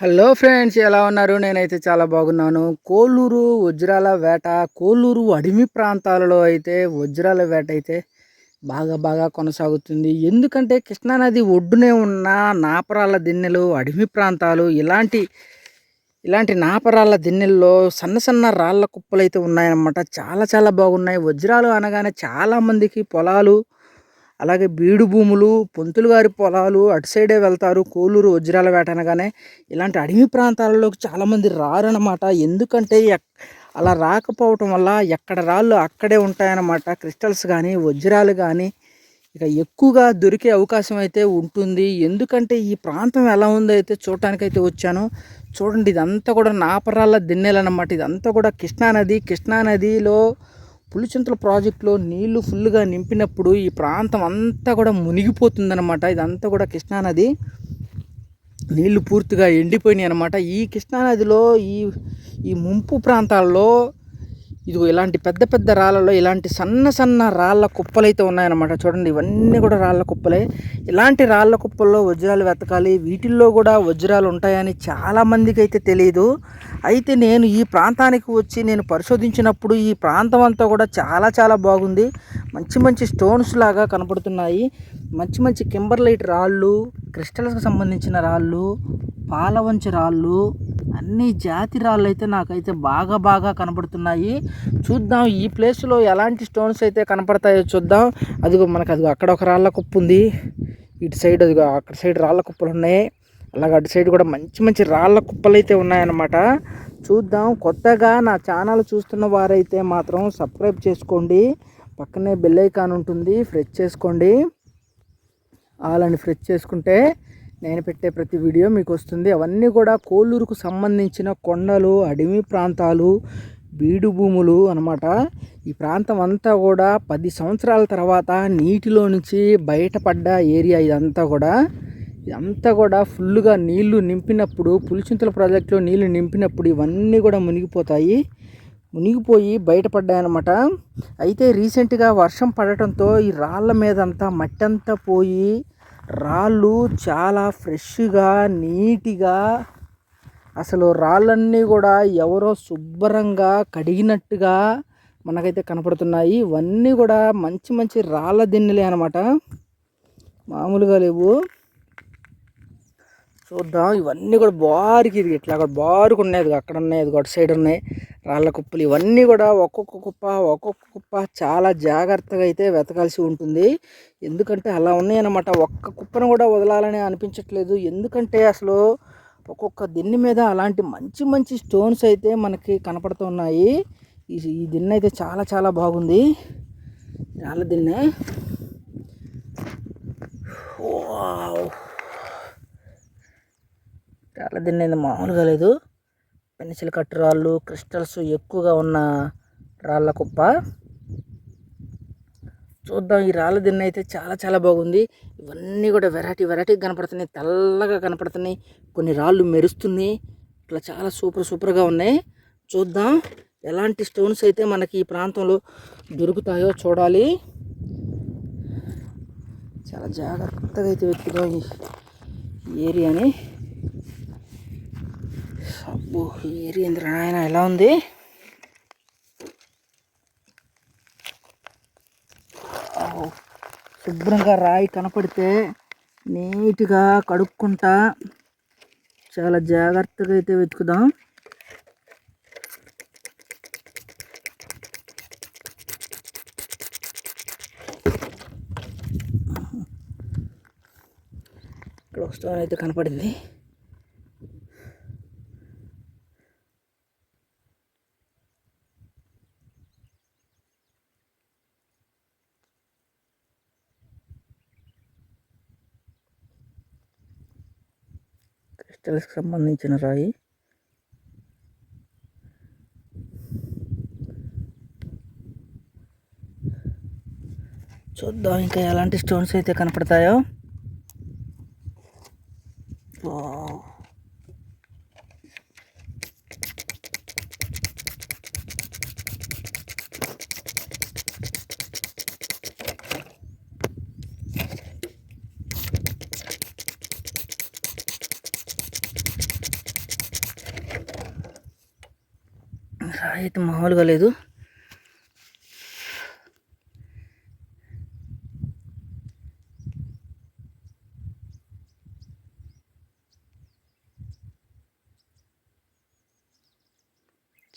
Hello friends ఎలా ఉన్నారు? నేనైతే చాలా బాగున్నాను. కోలూరు వజ్రాల వేట కోలూరు అడవి ప్రాంతాలలో అయితే వజ్రాల వేట అయితే బాగా బాగా కొనసాగుతుంది. ఎందుకంటే కృష్ణానది ఒడ్డునే ఉన్న నాపరాల దిన్నెలు అడవి ప్రాంతాలు ఇలాంటి ఇలాంటి నాపరాల దిన్నెల్లో సన్న సన్న రాళ్ళ కుప్పలు అయితే ఉన్నాయన్నమాట. చాలా చాలా బాగున్నాయి. వజ్రాలు అనగానే చాలామందికి పొలాలు అలాగే బీడు భూములు పొంతులు గారి పొలాలు అటు సైడే వెళ్తారు కోలూరు వజ్రాల వేట అనగానే. ఇలాంటి అడవి ప్రాంతాలలోకి చాలామంది రారనమాట ఎందుకంటే అలా రాకపోవటం వల్ల ఎక్కడ రాళ్ళు అక్కడే ఉంటాయన్నమాట. క్రిస్టల్స్ కానీ వజ్రాలు కానీ ఇక ఎక్కువగా దొరికే అవకాశం అయితే ఉంటుంది. ఎందుకంటే ఈ ప్రాంతం ఎలా ఉందో అయితే చూడటానికైతే వచ్చాను. చూడండి ఇదంతా కూడా నాపరాళ్ళ దిన్నెలు అనమాట ఇదంతా కూడా కృష్ణానది. కృష్ణానదిలో పులిచింతల ప్రాజెక్టులో నీళ్ళు ఫుల్గా నింపినప్పుడు ఈ ప్రాంతం అంతా కూడా మునిగిపోతుందన్నమాట. ఇదంతా కూడా కృష్ణానది నీళ్ళు పూర్తిగా ఎండిపోయినాయి అనమాట ఈ కృష్ణానదిలో ఈ ఈ ముంపు ప్రాంతాల్లో ఇదిగో ఇలాంటి పెద్ద పెద్ద రాళ్ళలో ఇలాంటి సన్న సన్న రాళ్ళ కుప్పలైతే ఉన్నాయన్నమాట. చూడండి ఇవన్నీ కూడా రాళ్ళ కుప్పలే. ఇలాంటి రాళ్ళ కుప్పల్లో వజ్రాలు వెతకాలి. వీటిల్లో కూడా వజ్రాలు ఉంటాయని చాలామందికి అయితే తెలియదు అయితే నేను ఈ ప్రాంతానికి వచ్చి నేను పరిశోధించినప్పుడు ఈ ప్రాంతం అంతా కూడా చాలా చాలా బాగుంది. మంచి మంచి స్టోన్స్ లాగా కనపడుతున్నాయి. మంచి మంచి కింబర్లైట్ రాళ్ళు క్రిస్టల్స్కి సంబంధించిన రాళ్ళు పాలవంచి రాళ్ళు అన్ని జాతి రాళ్ళు అయితే నాకైతే బాగా బాగా కనపడుతున్నాయి చూద్దాం ఈ ప్లేస్లో ఎలాంటి స్టోన్స్ అయితే కనపడతాయో చూద్దాం. అదిగో మనకు అదిగో అక్కడ ఒక రాళ్ళ కుప్పు ఉంది. ఇటు సైడ్ అదిగో అక్కడ సైడ్ రాళ్ళ కుప్పలు ఉన్నాయి. అలాగే అటు సైడ్ కూడా మంచి మంచి రాళ్ళ కుప్పలు అయితే ఉన్నాయన్నమాట. చూద్దాం. కొత్తగా నా ఛానల్ చూస్తున్న వారైతే మాత్రం సబ్స్క్రైబ్ చేసుకోండి. పక్కనే బెల్ ఐకాన్ ఉంటుంది. ఫ్రెష్ చేసుకోండి. వాళ్ళని ఫ్రెష్ చేసుకుంటే నేను పెట్టే ప్రతి వీడియో మీకు వస్తుంది. అవన్నీ కూడా కోలూరుకు సంబంధించిన కొండలు అడవి ప్రాంతాలు బీడు భూములు అనమాట ఈ ప్రాంతం అంతా కూడా పది సంవత్సరాల తర్వాత నీటిలో నుంచి బయటపడ్డ ఏరియా ఇదంతా కూడా. ఇదంతా కూడా ఫుల్గా నీళ్ళు నింపినప్పుడు పులిచింతల ప్రాజెక్టులో నీళ్ళు నింపినప్పుడు ఇవన్నీ కూడా మునిగిపోతాయి. మునిగిపోయి బయటపడ్డాయన్నమాట. అయితే రీసెంట్గా వర్షం పడటంతో ఈ రాళ్ళ మీద అంతా మట్టి అంతా పోయి రాళ్ళు చాలా ఫ్రెష్గా నీట్గా అసలు రాళ్ళన్నీ కూడా ఎవరో శుభ్రంగా కడిగినట్టుగా మనకైతే కనపడుతున్నాయి. ఇవన్నీ కూడా మంచి మంచి రాళ్ళ దిన్నెలే అనమాట మామూలుగా లేవు. చూద్దాం ఇవన్నీ కూడా బారికి ఇది ఇట్లా బారుకు ఉన్నాయి. అక్కడ ఉన్నాయి అది అటు సైడ్ ఉన్నాయి. రాళ్ళ కుప్పలు ఇవన్నీ కూడా ఒక్కొక్క కుప్ప ఒక్కొక్క కుప్ప చాలా జాగ్రత్తగా అయితే వెతకాల్సి ఉంటుంది. ఎందుకంటే అలా ఉన్నాయన్నమాట. ఒక్క కుప్పను కూడా వదలాలని అనిపించట్లేదు. ఎందుకంటే అసలు ఒక్కొక్క దిన్నె మీద అలాంటి మంచి మంచి స్టోన్స్ అయితే మనకి కనపడుతున్నాయి ఈ ఈ దిన్నె అయితే చాలా చాలా బాగుంది. రాళ్ళ దిన్నె. రాళ్ళ దిన్నె మామూలుగా లేదు. పెన్సిల్ కట్ రాళ్ళు క్రిస్టల్స్ ఎక్కువగా ఉన్న రాళ్ళ కుప్ప. చూద్దాం ఈ రాళ్ళ దిన్న అయితే చాలా చాలా బాగుంది. ఇవన్నీ కూడా వెరైటీ వెరైటీ కనపడుతున్నాయి తెల్లగా కనపడుతున్నాయి కొన్ని రాళ్ళు మెరుస్తున్నాయి. ఇట్లా చాలా సూపర్ సూపర్గా ఉన్నాయి. చూద్దాం ఎలాంటి స్టోన్స్ అయితే మనకి ఈ ప్రాంతంలో దొరుకుతాయో చూడాలి. చాలా జాగ్రత్తగా అయితే వెతుకుదాం ఈ ఏరియాని. అబ్బో ఈ ఏరియా నాయన ఎలా ఉంది? శుభ్రంగా రాయి కనపడితే నీట్గా కడుక్కుంటా చాలా జాగ్రత్తగా అయితే వెతుకుదాం. ఇక్కడ వస్తామని అయితే కనపడింది. క్రిస్టల్స్కి సంబంధించిన రాయి. చూద్దాం ఇంకా ఎలాంటి స్టోన్స్ అయితే కనపడతాయో. రాయి అయితే మామూలుగా లేదు.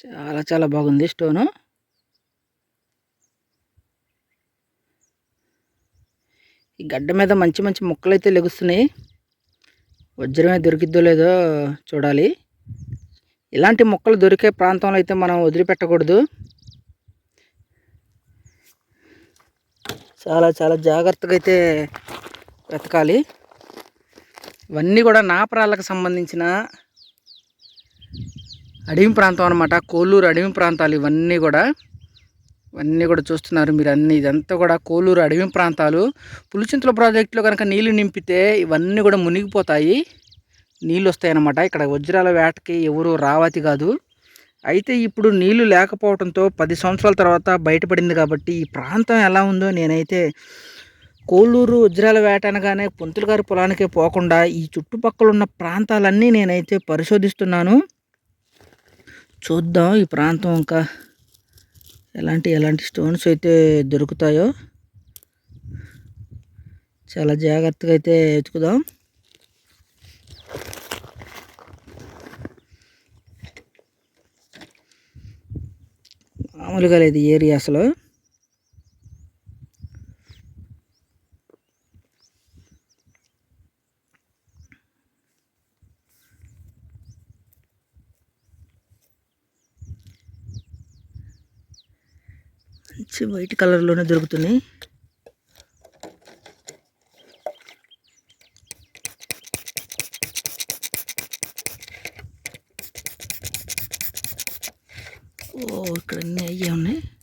చాలా చాలా బాగుంది స్టోను. ఈ గడ్డ మీద మంచి మంచి మొక్కలు అయితే లెగుస్తున్నాయి. వజ్రమే దొరికిద్దో లేదో చూడాలి. ఇలాంటి మొక్కలు దొరికే ప్రాంతంలో అయితే మనం వదిలిపెట్టకూడదు. చాలా చాలా జాగ్రత్తగా అయితే వెతకాలి ఇవన్నీ కూడా నాపరాళ్ళకు సంబంధించిన అడవి ప్రాంతం అనమాట కోలూరు అడవి ప్రాంతాలు ఇవన్నీ కూడా. ఇవన్నీ కూడా చూస్తున్నారు మీరు అన్నీ. ఇదంతా కూడా కోలూరు అడవి ప్రాంతాలు. పులిచింతల ప్రాజెక్టులో కనుక నీళ్ళు నింపితే ఇవన్నీ కూడా మునిగిపోతాయి. నీళ్ళు వస్తాయన్నమాట ఇక్కడ వజ్రాల వేటకి ఎవరు రావతి కాదు. అయితే ఇప్పుడు నీళ్ళు లేకపోవడంతో పది సంవత్సరాల తర్వాత బయటపడింది కాబట్టి ఈ ప్రాంతం ఎలా ఉందో నేనైతే కోళ్ళూరు వజ్రాల వేట అనగానే పొంతులు గారి పొలానికే పోకుండా ఈ చుట్టుపక్కల ఉన్న ప్రాంతాలన్నీ నేనైతే పరిశోధిస్తున్నాను. చూద్దాం ఈ ప్రాంతం ఇంకా ఎలాంటి ఎలాంటి స్టోన్స్ అయితే దొరుకుతాయో. చాలా జాగ్రత్తగా అయితే వెతుకుదాం మామూలుగా లేదు ఏరియా అసలు. మంచి వైట్ కలర్లోనే దొరుకుతున్నాయి. ఓ ఇక్కడ అన్నీ అయ్యే ఉన్నాయి ఓ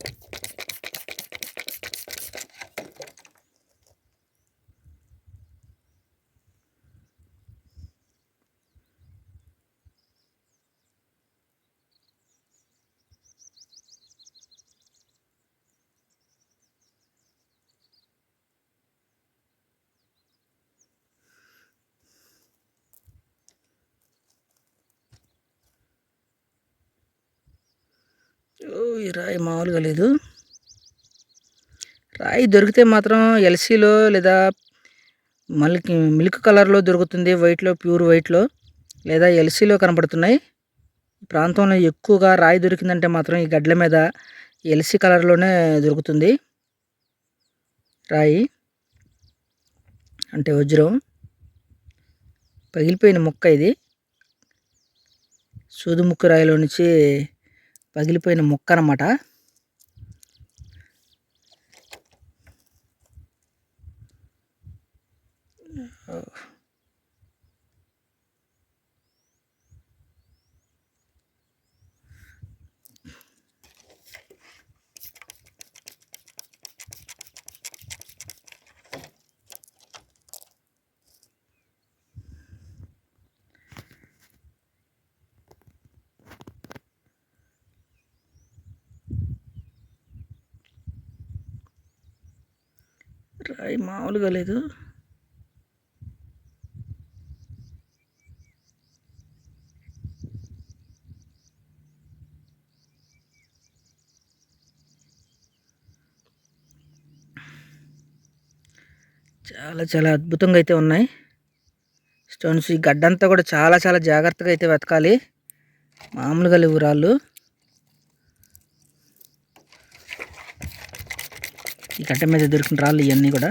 ఈ రాయి మామూలుగా లేదు. రాయి దొరికితే మాత్రం ఎల్సీలో లేదా మల్కి మిల్క్ కలర్లో దొరుకుతుంది వైట్లో ప్యూర్ వైట్లో లేదా ఎల్సీలో కనపడుతున్నాయి. ప్రాంతంలో ఎక్కువగా రాయి దొరికిందంటే మాత్రం ఈ గడ్ల మీద ఎల్సీ కలర్లోనే దొరుకుతుంది. రాయి అంటే వజ్రం. పగిలిపోయిన ముక్క ఇది. సూదు ముక్కు రాయిలో నుంచి పగిలిపోయిన ముక్క అనమాట ట్రై మామూలుగా లేదు. చాలా చాలా అద్భుతంగా అయితే ఉన్నాయి. స్టోన్స్ ఈ గడ్డంతా కూడా చాలా చాలా జాగ్రత్తగా అయితే వెతకాలి. మామూలుగా లేవు రాళ్ళు. ఈ కట్ట మీద దొరికిన రాళ్ళు ఇవన్నీ కూడా.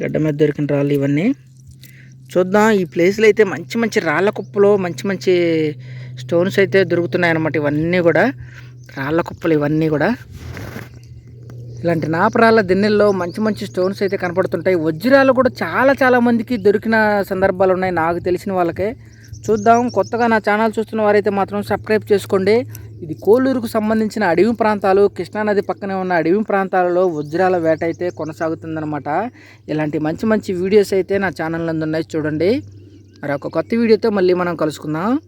గడ్డ మీద దొరికిన రాళ్ళు ఇవన్నీ. చూద్దాం ఈ ప్లేస్లో అయితే మంచి మంచి రాళ్ళ కుప్పలో మంచి మంచి స్టోన్స్ అయితే దొరుకుతున్నాయి అన్నమాట ఇవన్నీ కూడా. రాళ్ళ కుప్పలు ఇవన్నీ కూడా. ఇలాంటి నాపరాళ్ళ దిన్నెల్లో మంచి మంచి స్టోన్స్ అయితే కనపడుతుంటాయి. వజ్రాలు కూడా చాలా చాలా మందికి దొరికిన సందర్భాలు ఉన్నాయి. నాకు తెలిసిన వాళ్ళకే. చూద్దాం. కొత్తగా నా ఛానల్ చూస్తున్న వారైతే మాత్రం సబ్స్క్రైబ్ చేసుకోండి. ఇది కోలూరుకు సంబంధించిన అడవి ప్రాంతాలు కృష్ణానది పక్కనే ఉన్న అడవి ప్రాంతాలలో వజ్రాల వేట అయితే కొనసాగుతుందన్నమాట. ఇలాంటి మంచి మంచి వీడియోస్ అయితే నా ఛానల్ నందు ఉన్నాయి. చూడండి. మరి ఒక కొత్త వీడియోతో మళ్ళీ మనం కలుసుకుందాం.